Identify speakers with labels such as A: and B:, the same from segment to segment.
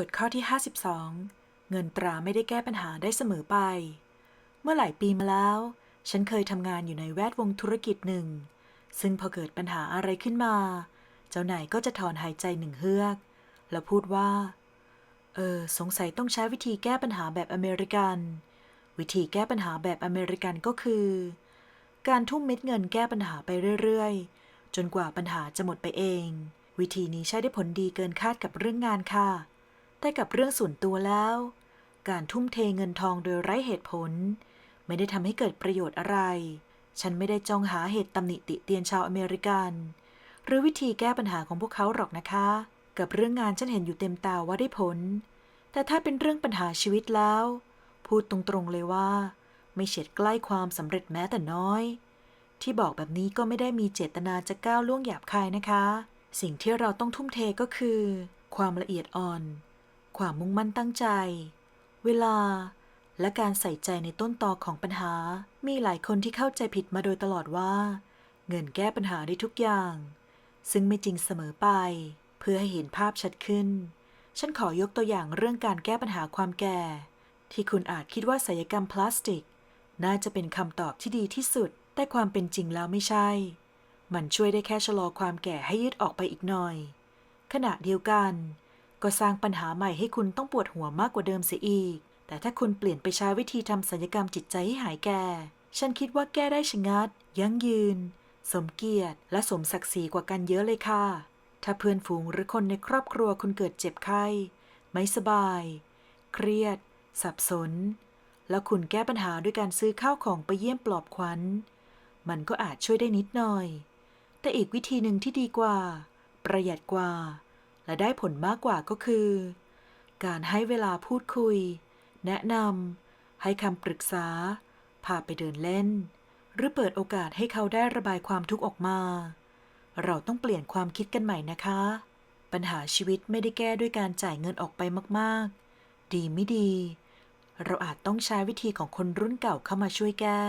A: กฎข้อที่ 52 เงินตราไม่ได้แก้ปัญหาได้เสมอไป เมื่อหลายปีมาแล้ว ฉันเคยทำงานอยู่ในแวดวงธุรกิจหนึ่ง ซึ่งพอเกิดปัญหาอะไรขึ้นมา เจ้านายก็จะถอนหายใจหนึ่งเฮือก แล้วพูดว่า เออ สงสัยต้องใช้วิธีแก้ปัญหาแบบอเมริกัน วิธีแก้ปัญหาแบบอเมริกันก็คือ การทุ่มเม็ดเงินแก้ปัญหาไปเรื่อยๆ จนกว่าปัญหาจะหมดไปเอง วิธีนี้ใช้ได้ผลดีเกินคาดกับเรื่องงานค่ะ แต่กับเรื่องส่วนตัวแล้ว การทุ่มเทเงินทองโดยไร้เหตุผล ไม่ได้ทำให้เกิดประโยชน์อะไร ฉันไม่ได้จ้องหาเหตุตำหนิติเตียนชาวอเมริกัน หรือวิธีแก้ปัญหาของพวกเขาหรอกนะคะ กับเรื่องงานฉันเห็นอยู่เต็มตาว่าได้ผล แต่ถ้าเป็นเรื่องปัญหาชีวิตแล้ว พูดตรงๆเลยว่า ไม่เฉียดใกล้ความสำเร็จแม้แต่น้อย ที่บอกแบบนี้ก็ไม่ได้มีเจตนาจะก้าวล่วงหยาบคายนะคะ สิ่งที่เราต้องทุ่มเทก็คือ ความละเอียดอ่อน ความมุ่งมั่นตั้งใจ เวลา และการใส่ใจในต้นตอของปัญหา มีหลายคนที่เข้าใจผิดมาโดยตลอดว่า เงินแก้ปัญหาได้ทุกอย่าง ซึ่งไม่จริงเสมอไป เพื่อให้เห็นภาพชัดขึ้น ฉันขอยกตัวอย่างเรื่องการแก้ปัญหาความแก่ ที่คุณอาจคิดว่าศัลยกรรมพลาสติก น่าจะเป็นคำตอบที่ดีที่สุด แต่ความเป็นจริงแล้วไม่ใช่ มันช่วยได้แค่ชะลอความแก่ให้ยืดออกไปอีกหน่อย ขณะเดียวกัน ก็สร้างปัญหาใหม่ให้คุณต้องปวดหัวมากกว่าเดิมเสียอีก แต่ถ้าคุณเปลี่ยนไปใช้วิธีทำศัลยกรรมจิตใจให้หายแก่ ฉันคิดว่าแก้ได้ชะงัด ยั่งยืน สมเกียรติและสมศักดิ์ศรีกว่ากันเยอะเลยค่ะ ถ้าเพื่อนฝูงหรือคนในครอบครัวคุณเกิดเจ็บไข้ ไม่สบาย เครียด สับสน แล้วคุณแก้ปัญหาด้วยการซื้อข้าวของไปเยี่ยมปลอบขวัญ มันก็อาจช่วยได้นิดหน่อย แต่อีกวิธีหนึ่งที่ดีกว่า ประหยัดกว่า และได้ผลมากกว่าก็คือ การให้เวลาพูดคุย แนะนำให้คำปรึกษา พาไปเดินเล่น หรือเปิดโอกาสให้เขาได้ระบายความทุกข์ออกมา เราต้องเปลี่ยนความคิดกันใหม่นะคะ ปัญหาชีวิตไม่ได้แก้ด้วยการจ่ายเงินออกไปมากๆ ดีไม่ดี เราอาจต้องใช้วิธีของคนรุ่นเก่าเข้ามาช่วยแก้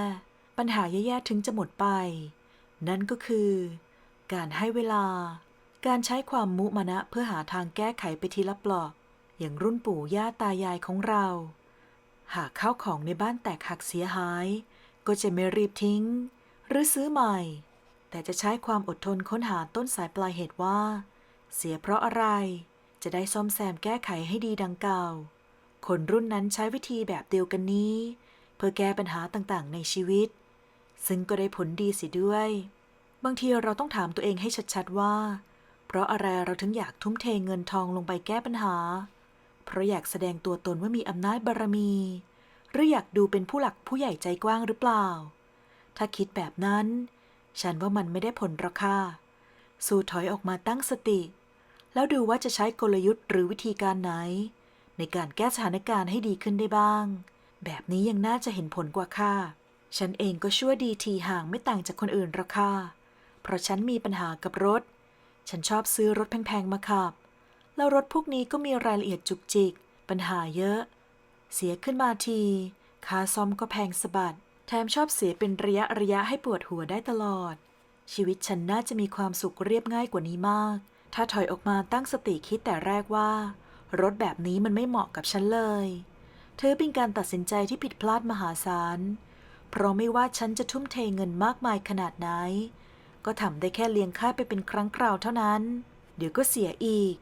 A: ปัญหาแย่ๆถึงจะหมดไป นั่นก็คือ การให้เวลา การใช้ความมุมานะเพื่อหาทางแก้ไขไปทีละปลอก อย่างรุ่นปู่ย่าตายายของเรา หากข้าวของในบ้านแตกหักเสียหาย ก็จะไม่รีบทิ้ง หรือซื้อใหม่ แต่จะใช้ความอดทนค้นหาต้นสายปลายเหตุว่า เสียเพราะอะไร จะได้ซ่อมแซมแก้ไขให้ดีดังเก่า คนรุ่นนั้นใช้วิธีแบบเดียวกันนี้ เพื่อแก้ปัญหาต่างๆ ในชีวิต ซึ่งก็ได้ผลดีสิด้วย บางทีเราต้องถามตัวเองให้ชัดๆว่า เพราะอะไรเราถึงอยากทุ่มเทเงินทองลงไปแก้ปัญหา เพราะอยากแสดงตัวตนว่ามีอำนาจบารมี หรืออยากดูเป็นผู้หลักผู้ใหญ่ใจกว้างหรือเปล่า ถ้าคิดแบบนั้น ฉันว่ามันไม่ได้ผลหรอกค่ะสู้ถอยออกมาตั้งสติ แล้วดูว่าจะใช้กลยุทธ์หรือวิธีการไหน ในการแก้สถานการณ์ให้ดีขึ้นได้บ้าง แบบนี้ยังน่าจะเห็นผลกว่าค่ะ ฉันเองก็ชั่วดีทีห่างไม่ต่างจากคนอื่นหรอกค่ะเพราะฉันมีปัญหากับรถ ฉันชอบซื้อรถแพงๆมาขับ แล้วรถพวกนี้ก็มีรายละเอียดจุกจิก ปัญหาเยอะ เสียขึ้นมาที ค่าซ่อมก็แพงสะบัด แถมชอบเสียเป็นระยะระยะให้ปวดหัวได้ตลอด ชีวิตฉันน่าจะมีความสุขเรียบง่ายกว่านี้มาก ถ้าถอยออกมาตั้งสติคิดแต่แรกว่า รถแบบนี้มันไม่เหมาะกับฉันเลยเธอเป็นการตัดสินใจที่ผิดพลาดมหาศาล เพราะไม่ว่าฉันจะทุ่มเทเงินมากมายขนาดไหน ก็ทำได้แค่เลี้ยงค่าไปเป็นครั้งคราวเท่านั้น เดี๋ยวก็เสียอีก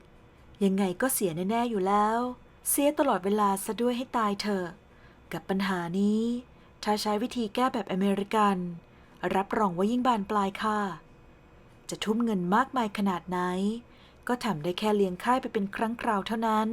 A: ยังไงก็เสียแน่ๆอยู่แล้ว เสียตลอดเวลาซะด้วยให้ตายเถอะ กับปัญหานี้ ถ้าใช้วิธีแก้แบบอเมริกัน รับรองว่ายิ่งบานปลายค่ะ จะทุ่มเงินมากมายขนาดไหน ก็ทำได้แค่เลี้ยงค่ายไปเป็นครั้งคราวเท่านั้น